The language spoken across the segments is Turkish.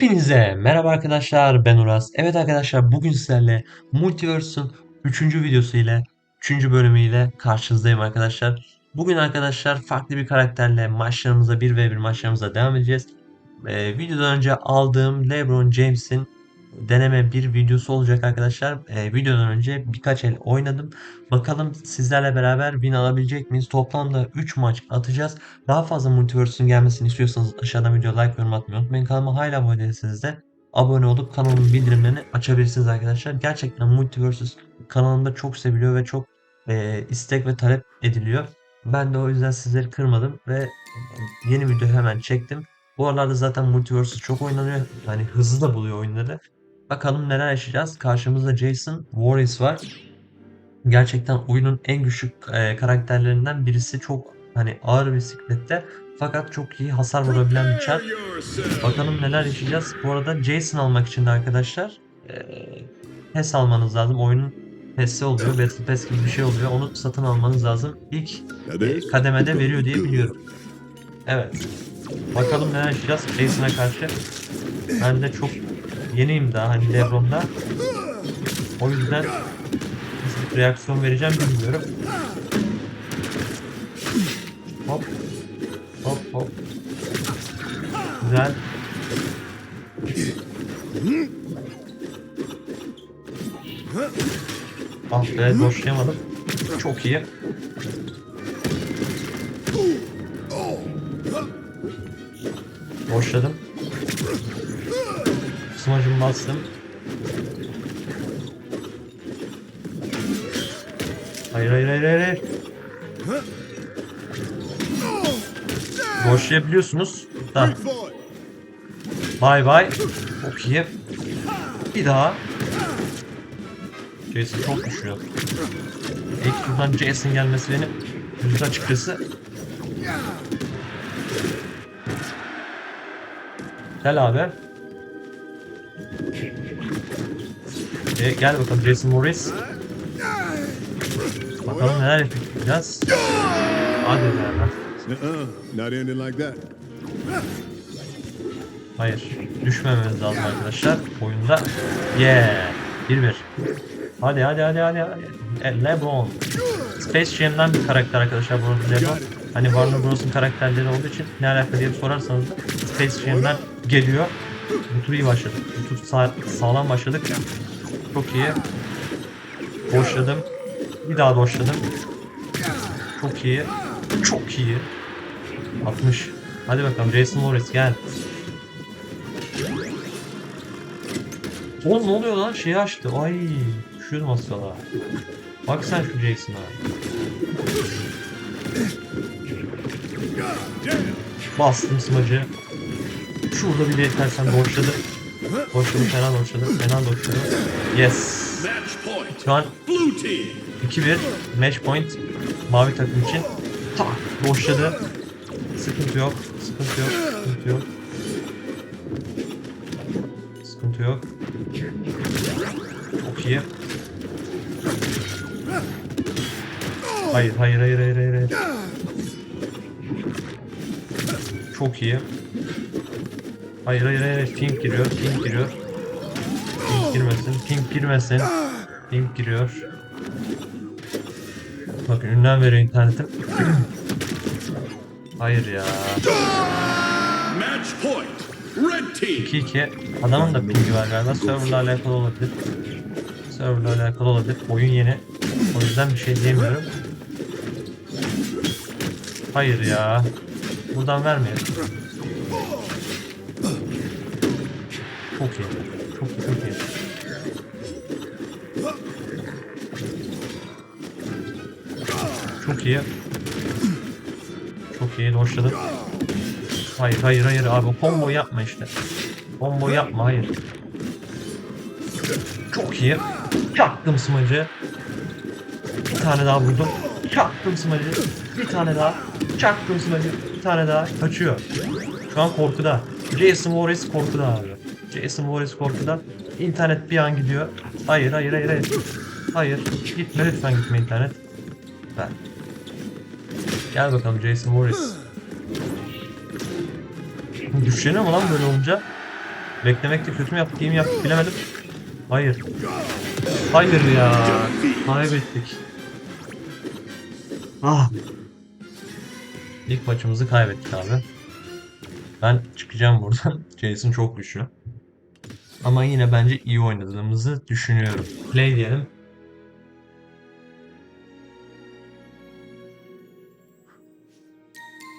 Hepinize merhaba arkadaşlar ben Uras. Evet arkadaşlar bugün sizlerle Multiverse'ın 3. videosu ile 3. bölümüyle karşınızdayım arkadaşlar. Bugün arkadaşlar farklı bir karakterle maçlarımıza 1v1 maçlarımıza devam edeceğiz. Ee, videodan önce aldığım LeBron James'in deneme bir videosu olacak arkadaşlar. Ee, videodan önce birkaç el oynadım. Bakalım sizlerle beraber win alabilecek miyiz? Toplamda 3 maç atacağız. Daha fazla Multiverse'ün gelmesini istiyorsanız aşağıdan video like yorum atmayı unutmayın. Kanalıma hala abone değilseniz de abone olup kanalımın bildirimlerini açabilirsiniz arkadaşlar. Gerçekten Multiverse kanalımda çok seviliyor ve çok e, istek ve talep ediliyor. Ben de o yüzden sizleri kırmadım ve yeni video hemen çektim. Bu aralarda zaten Multiverse çok oynanıyor. Yani hızlı da buluyor oyunları. Bakalım neler yaşayacağız. Karşımızda Jason Voorhees var. Gerçekten oyunun en güçlü e, karakterlerinden birisi. Çok hani ağır bisiklette fakat çok iyi hasar vurabilen bir çar. Bakalım neler yaşayacağız. Bu arada Jason almak için de arkadaşlar e, PES almanız lazım. Oyunun PES'i oluyor. Battle Pass gibi bir şey oluyor. Onu satın almanız lazım. İlk e, kademede veriyor diye biliyorum. Evet. Bakalım neler yaşayacağız Jason'a karşı. Ben de çok yeniyim daha hani Lebron'da. O yüzden nasıl reaksiyon vereceğim bilmiyorum. Hop. Hop hop. Güzel. Ah be boşlayamadım. Çok iyi. Boşladım. Smacımı bastım. Hayır hayır hayır hayır. Boşlayabiliyorsunuz. Da. Bay bay. Çok. Bir daha. Jason çok güçlü. İlk turdan Jason gelmesi beni üzdü açıkçası. Gel abi. E, gel bakalım Jason Morris. Bakalım neler yapacağız. Hadi be. Uh-uh, not ending like that. Hayır. Düşmememiz lazım arkadaşlar. Oyunda. Yeah. 1-1. Hadi hadi hadi hadi. E, Lebron. Space Jam'den bir karakter arkadaşlar bu Lebron. Hani Warner Bros'un karakterleri olduğu için ne alaka diye sorarsanız da Space Jam'den geliyor. Bu tur iyi başladık. Bu tur sağ, sağlam başladık. Çok iyi. Boşladım. Bir daha boşladım. Çok iyi. Çok iyi. 60. Hadi bakalım Jason Morris gel. Oğlum ne oluyor lan? Şeyi açtı. Ay düşüyordum az. Bak sen şu Jason'a. Bastım smacı. Şurada bir yetersen boşladı. Boşladı fena boşladı. Fena boşladı. Yes. Şu an Blue team. 2-1 match point mavi takım için. Tak boşladı. Sıkıntı yok. Sıkıntı yok. Sıkıntı yok. Sıkıntı yok. Çok iyi. Hayır hayır hayır hayır hayır. hayır. Çok iyi. Hayır hayır hayır. Pink giriyor. Pink giriyor. Pink girmesin. Pink girmesin. Pink giriyor. Bakın ünlem veriyor internetim. Hayır ya. Match point. Red team. 2-2. Adamın da pingi var galiba. Serverla alakalı olabilir. Serverla alakalı olabilir. Oyun yeni. O yüzden bir şey diyemiyorum. Hayır ya. Buradan vermeyelim. Çok iyi. Çok iyi, çok iyi. Çok iyi. Çok iyi, doşladım. Hayır, hayır, hayır abi. Combo yapma işte. Combo yapma, hayır. Çok iyi. Çaktım smacı. Bir tane daha vurdum. Çaktım smacı. Bir tane daha. Çaktım smacı. Bir tane daha. Kaçıyor. Şu an korkuda. Jason Voorhees korkuda abi. Jason Voorhees korkuda. İnternet bir an gidiyor. Hayır, hayır, hayır, hayır. Hayır. Gitme lütfen gitme internet. Ben. Gel bakalım Jason Voorhees. Güçleniyor mu lan böyle olunca? Beklemekte kötü mü yaptık, iyi mi yaptık bilemedim. Hayır. Hayır ya. Kaybettik. Ah. İlk maçımızı kaybettik abi. Ben çıkacağım buradan. Jason çok güçlü. Ama yine bence iyi oynadığımızı düşünüyorum. Play diyelim.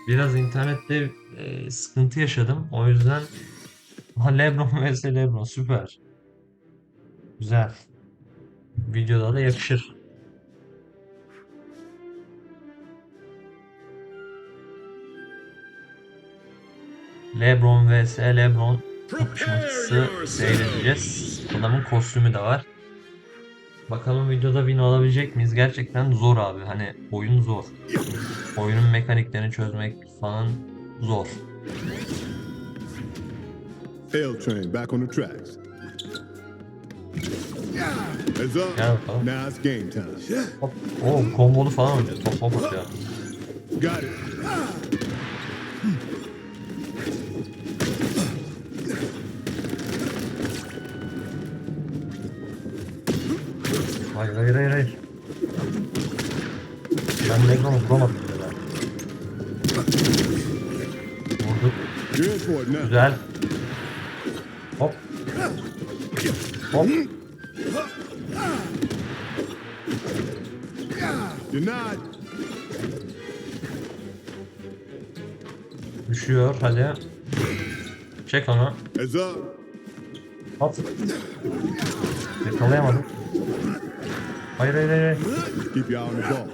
Biraz internette e, sıkıntı yaşadım. O yüzden Lebron vs Lebron süper. Güzel. Videoda da yakışır. Lebron vs Lebron kapışması seyredeceğiz. Adamın kostümü de var. Bakalım videoda win alabilecek miyiz? Gerçekten zor abi. Hani oyun zor. Oyunun mekaniklerini çözmek falan zor. L train back on the tracks. Gel bakalım. Now it's game time. Hop. Oo kombolu falan oynuyor. Top top atıyor. Got it. Güzel. Hop. Hop. You're not. Düşüyor. Hadi. Çek onu. Heads up. Hop. Yakalayamadım. Hayır hayır hayır. hayır. Keep your eye on the ball.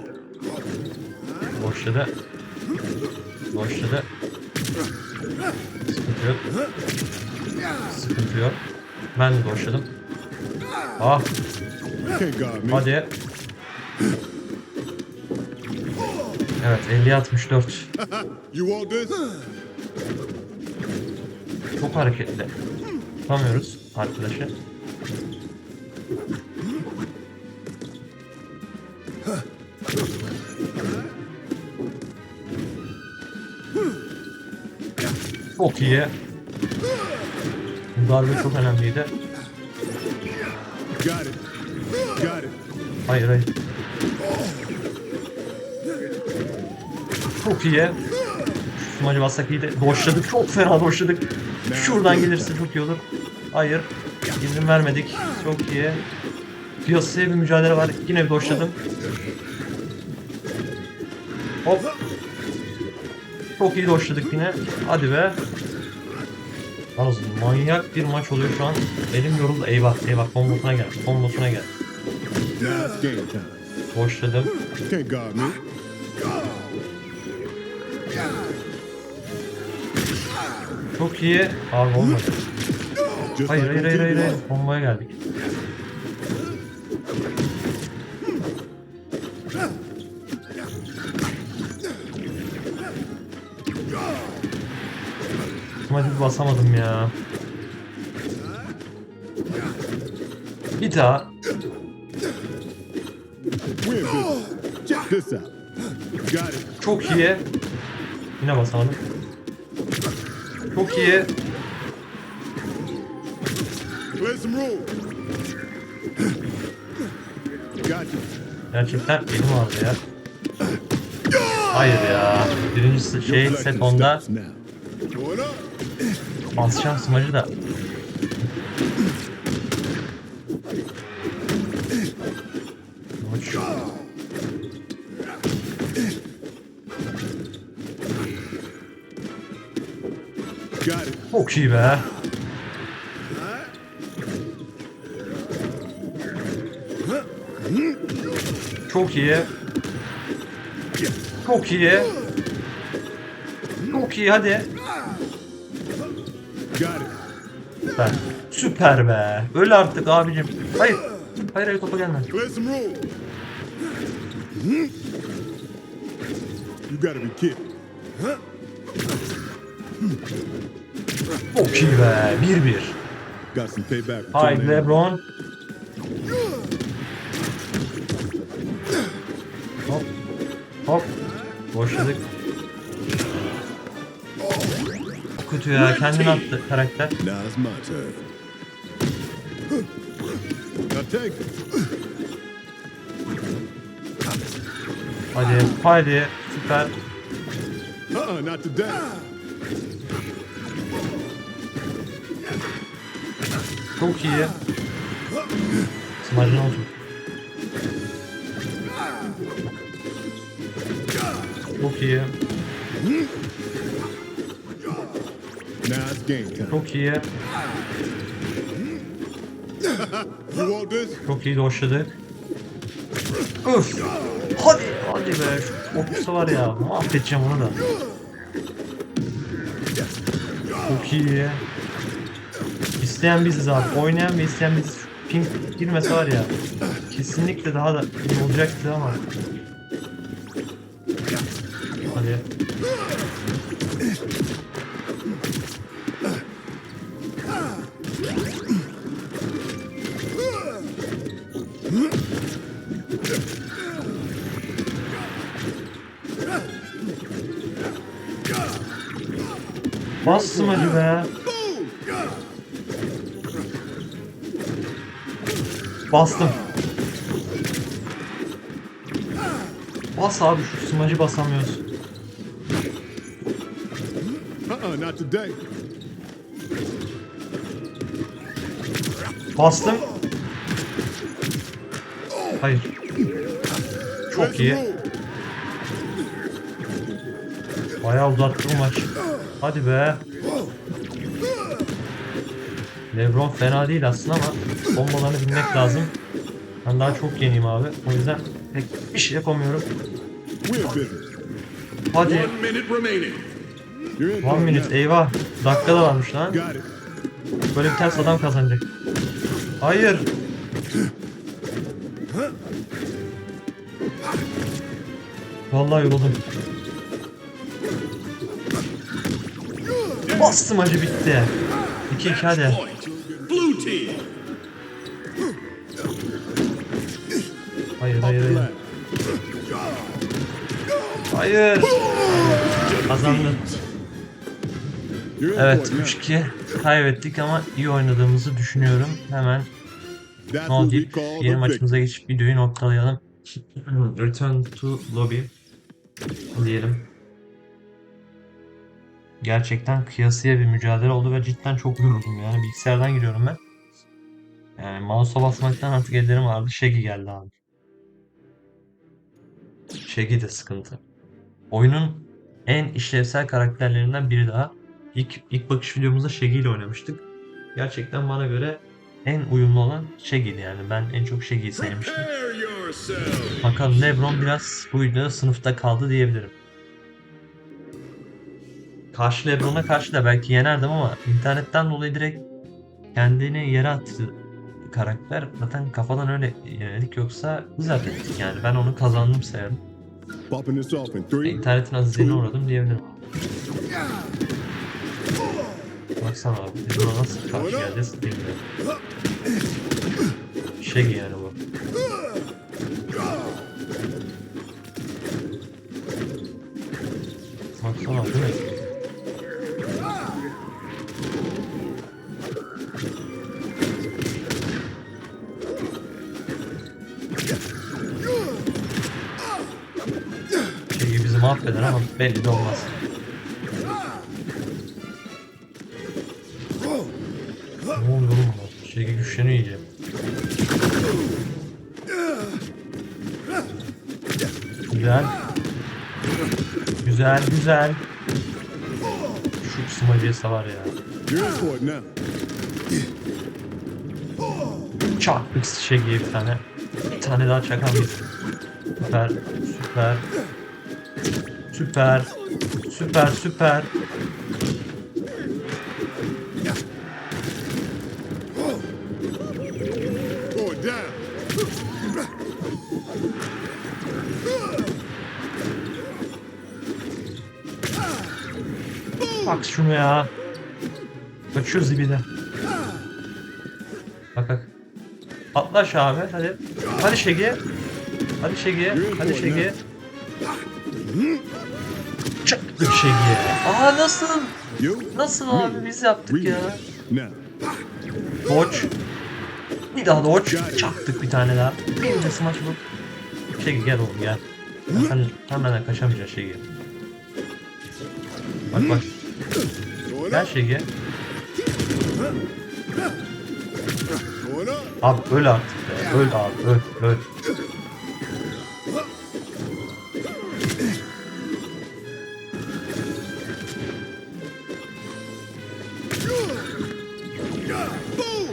Boşladı. Boşladı. Sıkıntı yok. Sıkıntı yok. Ben de boşladım. Ah hadi. Evet 50 64. You want this? Çok hareketli. Tutamıyoruz arkadaşı. İyi. Bu darbe çok önemliydi. Got it. Got it. Hayır hayır. Çok iyi. Şu smacı bassak iyiydi. Doşladık. Çok fena doşladık. Şuradan gelirse çok iyi olur. Hayır. İzin vermedik. Çok iyi. Piyasaya bir mücadele var. Yine bir doşladım. Hop. Çok iyi doşladık yine. Hadi be. Yalnız manyak bir maç oluyor şu an. Elim yoruldu. Eyvah eyvah kombosuna gel. Kombosuna gel. Boşladım. Çok iyi. Abi olmadı. Hayır hayır hayır hayır. Hayır. Bombaya geldik. Basamadım ya. Bir daha. Çok iyi. Yine basamadım. Çok iyi. Gerçekten elim ağrıdı ya. Hayır ya. Birinci şey set onda up. basacağım smacı da. Çok iyi be. Çok iyi. Çok iyi. Çok iyi hadi. Süper. Süper be. Öl artık abicim. Hayır. Hayır hayır topa gelme. Çok iyi be. 1-1. Got some payback. for Haydi. Lebron. Hop. Hop. Boşladık. Çok kötü ya. Kendini attı karakter. Hadi. Hadi. Süper. Çok iyi. Smacın olsun. Çok iyi. Çok iyi. Çok iyi doşladık. Üf. Hadi. Hadi be. Okusu var ya. Mahvedeceğim onu da. Çok iyi. İsteyen biziz abi. Oynayan ve isteyen biziz. Şu ping girmese var ya. Kesinlikle daha da iyi olacaktı ama. Hadi. Bastım hadi be. Bastım. Bas abi şu smacı basamıyoruz. Uh-uh. Bastım. Hayır. Çok iyi. Bayağı uzattı bu maç. Hadi be. Lebron fena değil aslında ama bombalarını bilmek lazım. Ben daha çok yeniyim abi. O yüzden pek bir şey yapamıyorum. Hadi. One minute. Eyvah. Dakika da varmış lan. Böyle bir ters adam kazanacak. Hayır. Vallahi yoruldum. Bastım acı bitti. 2-2 hadi. Point. Blue team. Hayır hayır hayır. Hayır. Kazandım. Evet for it now. 3-2 kaybettik ama iyi oynadığımızı düşünüyorum. Hemen no deyip yeni maçımıza geçip videoyu noktalayalım. Return to lobby diyelim. Gerçekten kıyasıya bir mücadele oldu ve cidden çok yoruldum yani bilgisayardan giriyorum ben. Yani mouse'a basmaktan artık ellerim ağrıdı. Shaggy geldi abi. Shaggy de sıkıntı. Oyunun en işlevsel karakterlerinden biri daha. İlk, ilk bakış videomuzda Shaggy ile oynamıştık. Gerçekten bana göre en uyumlu olan Shaggy'di yani. Ben en çok Shaggy'yi sevmiştim. Bakalım LeBron biraz bu videoda sınıfta kaldı diyebilirim. Karşı LeBron'a karşı da belki yenerdim ama internetten dolayı direkt kendini yere attı karakter. Zaten kafadan öyle yenildik yoksa biz hak ettik yani. Ben onu kazandım sayarım. E. İnternetin azizliğine uğradım diyebilirim. Baksana abi biz nasıl karşı geleceğiz bilmiyorum. Şey yani bu. Mahveder ama belli de olmaz. Ne oluyor oğlum? Şey güçleniyor iyice. Güzel. Güzel güzel. Şu smacıya savar ya. Çaktık gibi bir tane. Bir tane daha çakan bir. Süper. Süper. Süper. Süper süper. Bak şunu ya. Kaçıyor zibide. Bak bak. Atla aşağı abi hadi. Hadi Şegi. Hadi Şegi. Hadi Şegi. Çaktık Şegi'ye. Aa nasıl? Nasıl abi biz yaptık ya. Dodge. Bir daha dodge. Çaktık bir tane daha. Bir de smaç bu. Şey gel oğlum gel. Sen hemen kaçamayacaksın şey gel. Bak bak. Gel şey gel. Abi öl artık be. Öl abi öl öl.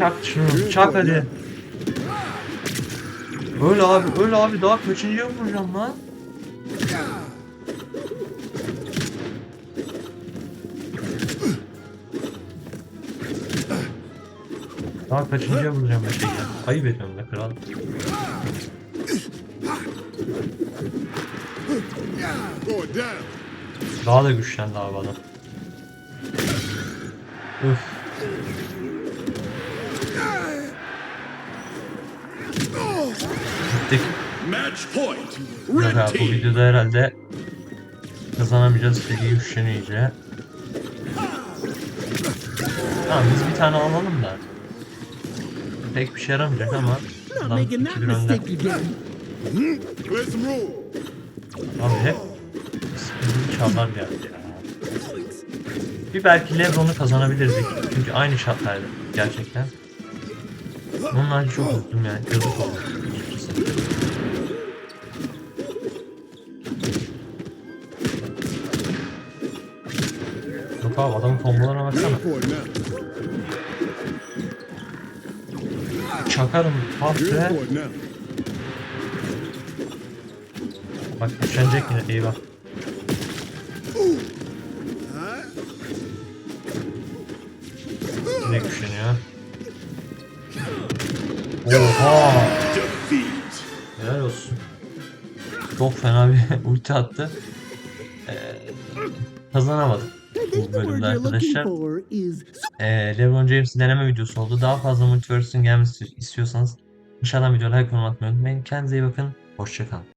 Çak şunu çak hadi. Öl abi öl abi daha kaçıncıya vuracağım lan. Daha kaçıncıya vuracağım bir şey ya. Ayıp ediyorum be kral. Daha da güçlendi abi adam. Üf. Point. Yok abi bu videoda herhalde kazanamayacağız işte güçleniyor iyice. Tamam biz bir tane alalım da. Pek bir şey yaramayacak ama adam that 2-1 önde. Abi hep sıkıntılı çağlar geldi ya. Bir belki Lebron'u kazanabilirdik. Çünkü aynı şartlarda gerçekten. Harici çok üzüldüm yani. Yazık oldu. Yok abi adamın kombolarına baksana. Çakarım. Now. Bak güçlenecek yine eyvah. Yine güçleniyor. Oha! Çok fena bir ulti attı. Ee, think bu bölümde arkadaşlar. Ee, LeBron James'in deneme videosu oldu. Daha fazla Multiverse'ın gelmesi istiyorsanız aşağıdan videoya like olmayı unutmayın. Kendinize iyi bakın. Hoşçakalın.